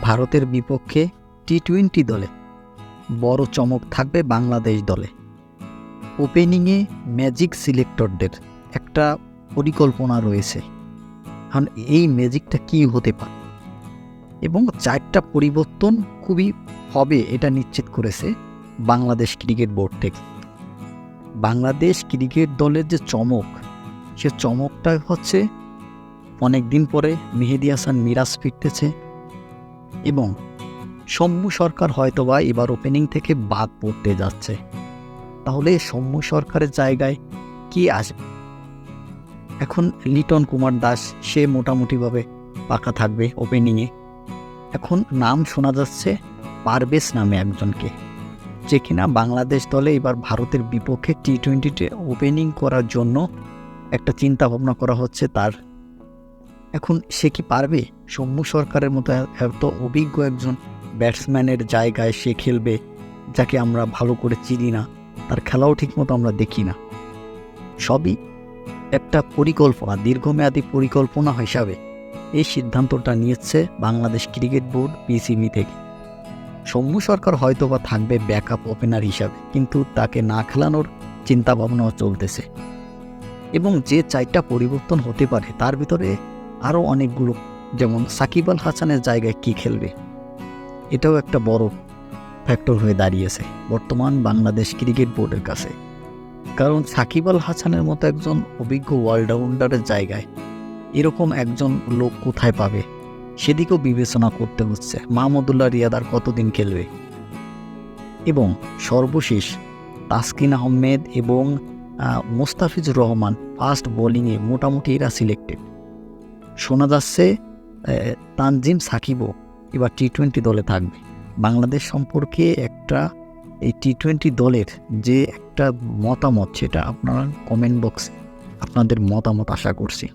ভারতের বিপক্ষে T twenty দলে বড় চমক থাকবে বাংলাদেশ দলে। ওপেনিংয়ে ম্যাজিক সিলেক্টরদের একটা পরিকল্পনা রয়েছে। কারণ এই ম্যাজিকটা কী হতে পারে? এবং চারটা পরিবর্তন খুবই হবে এটা নিশ্চিত করেছে বাংলাদেশ ক্রিকেট বোর্ড থেকে। বাংলাদেশ ক্রিকেট দলের যে চমক, সে চমকটা হচ্ছে অনেক দিন পরে মেহেদি হাসান মিরাজ ফিরতেছে। এবং সৌম্য সরকার হয়তোবা এবার ওপেনিং থেকে বাদ পড়তে যাচ্ছে। তাহলে সৌম্য সরকারের জায়গায় কি আসবে? এখন লিটন কুমার দাস, সে মোটামুটিভাবে পাকা থাকবে ওপেনিংয়ে এখন নাম শোনা যাচ্ছে পারভেজ নামে একজনকে, যে কিনা বাংলাদেশ দলে এবার ভারতের বিপক্ষে টি টোয়েন্টিতে ওপেনিং করার জন্য একটা চিন্তা ভাবনা করা হচ্ছে তার। এখন সে কি পারবে? সৌম্য সরকারের মতো এত অভিজ্ঞ একজন ব্যাটসম্যানের জায়গায় সে খেলবে, যাকে আমরা ভালো করে চিনি না, তার খেলাও ঠিকমতো আমরা দেখি না। সবই একটা পরিকল্পনা, দীর্ঘমেয়াদী পরিকল্পনা হিসাবে। এই সিদ্ধান্তটা নিয়েছে বাংলাদেশ ক্রিকেট বোর্ড, পিসিবি থেকে। সৌম্য সরকার হয়তো বা থাকবে ব্যাকআপ ওপেনার হিসাবে, কিন্তু তাকে না খেলানোর চিন্তা ভাবনাও চলতেছে। এবং যে চারটা পরিবর্তন হতে পারে, তার ভিতরে আরও অনেকগুলো, যেমন সাকিব আল হাসানের জায়গায় কি খেলবে? এটাও একটা বড় ফ্যাক্টর হয়ে দাঁড়িয়েছে বর্তমান বাংলাদেশ ক্রিকেট বোর্ডের কাছে। কারণ সাকিব আল হাসানের মতো একজন অভিজ্ঞ অলরাউন্ডারের জায়গায় এরকম একজন লোক কোথায় পাবে, সেদিকেও বিবেচনা করতে হচ্ছে। মাহমুদুল্লাহ রিয়াদ আর কতদিন খেলবে? এবং সর্বশেষ তাসকিন আহমেদ এবং মোস্তাফিজুর রহমান ফাস্ট বোলিংয়ে মোটামুটি এরা সিলেক্টেড শোনা যাচ্ছে তানজিম সাকিবও এবার টি টোয়েন্টি দলে থাকবে। বাংলাদেশ সম্পর্কে একটা, এই টি টোয়েন্টি দলের যে একটা মতামত সেটা আপনারা কমেন্ট বক্সে আপনাদের মতামত আশা করছি।